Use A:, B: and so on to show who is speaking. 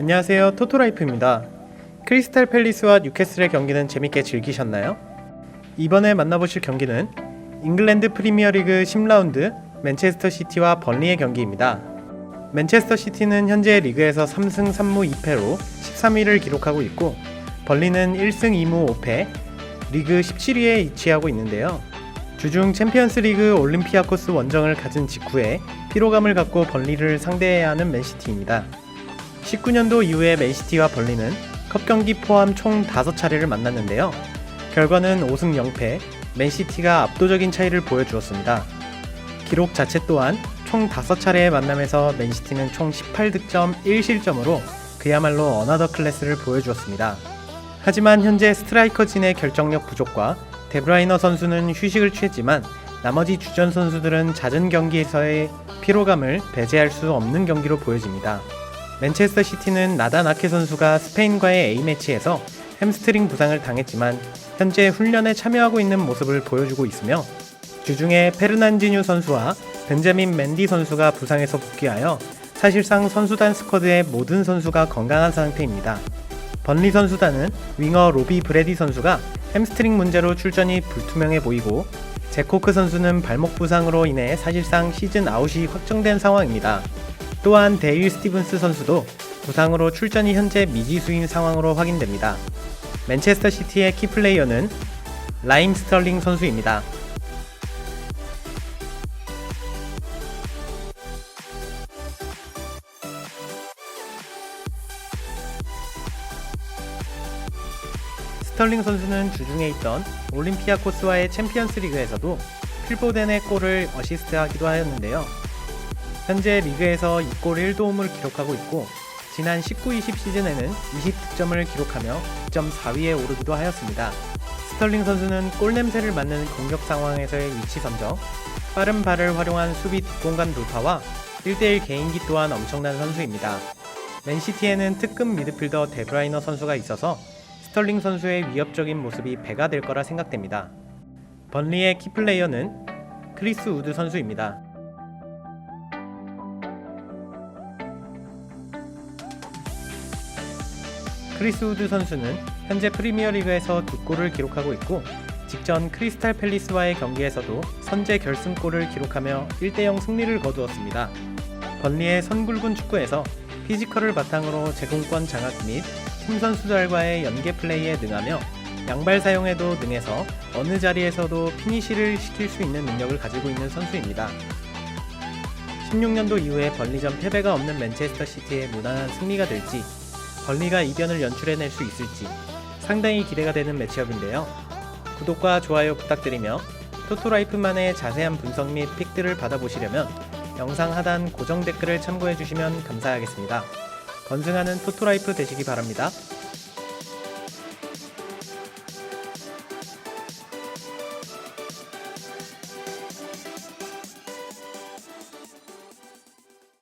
A: 안녕하세요 토토라이프입니다. 크리스탈 팰리스와 뉴캐슬의 경기는 재밌게 즐기셨나요? 이번에 만나보실 경기는 잉글랜드 프리미어리그 10라운드 맨체스터 시티와 번리의 경기입니다. 맨체스터 시티는 현재 리그에서 3승 3무 2패로 13위를 기록하고 있고 번리는 1승 2무 5패 리그 17위에 위치하고 있는데요. 주중 챔피언스 리그 올림피아코스 원정을 가진 직후에 피로감을 갖고 번리를 상대해야 하는 맨시티입니다. 19년도 이후에 맨시티와 벌리는 컵 경기 포함 총 5차례를 만났는데요. 결과는 5승 0패, 맨시티가 압도적인 차이를 보여주었습니다. 기록 자체 또한 총 5차례의 만남에서 맨시티는 총 18득점 1실점으로 그야말로 어나더 클래스를 보여주었습니다. 하지만 현재 스트라이커진의 결정력 부족과 데브라이너 선수는 휴식을 취했지만 나머지 주전 선수들은 잦은 경기에서의 피로감을 배제할 수 없는 경기로 보여집니다. 맨체스터 시티는 나단 아케 선수가 스페인과의 A매치에서 햄스트링 부상을 당했지만 현재 훈련에 참여하고 있는 모습을 보여주고 있으며 주중에 페르난지뉴 선수와 벤자민 맨디 선수가 부상에서 복귀하여 사실상 선수단 스쿼드의 모든 선수가 건강한 상태입니다. 번리 선수단은 윙어 로비 브레디 선수가 햄스트링 문제로 출전이 불투명해 보이고 제코크 선수는 발목 부상으로 인해 사실상 시즌 아웃이 확정된 상황입니다. 또한 데일 스티븐스 선수도 부상으로 출전이 현재 미지수인 상황으로 확인됩니다. 맨체스터 시티의 키플레이어는 라임 스털링 선수입니다. 스털링 선수는 주중에 있던 올림피아 코스와의 챔피언스 리그에서도 필보덴의 골을 어시스트하기도 하였는데요. 현재 리그에서 2골 1도움을 기록하고 있고 지난 19-20 시즌에는 20득점을 기록하며 득점 4위에 오르기도 하였습니다. 스털링 선수는 골 냄새를 맡는 공격 상황에서의 위치 선정, 빠른 발을 활용한 수비 뒷공간 돌파와 1대1 개인기 또한 엄청난 선수입니다. 맨시티에는 특급 미드필더 데브라이너 선수가 있어서 스털링 선수의 위협적인 모습이 배가 될 거라 생각됩니다. 번리의 키플레이어는 크리스 우드 선수입니다. 크리스 우드 선수는 현재 프리미어리그에서 두 골을 기록하고 있고 직전 크리스탈 팰리스와의 경기에서도 선제 결승골을 기록하며 1대0 승리를 거두었습니다. 번리의 선굴군 축구에서 피지컬을 바탕으로 제공권 장악 및 팀 선수들과의 연계 플레이에 능하며 양발 사용에도 능해서 어느 자리에서도 피니시를 시킬 수 있는 능력을 가지고 있는 선수입니다. 16년도 이후에 번리전 패배가 없는 맨체스터 시티의 무난한 승리가 될지 벌리가 이변을 연출해낼 수 있을지 상당히 기대가 되는 매치업인데요. 구독과 좋아요 부탁드리며 토토라이프만의 자세한 분석 및 픽들을 받아보시려면 영상 하단 고정 댓글을 참고해 주시면 감사하겠습니다. 건승하는 토토라이프 되시기 바랍니다.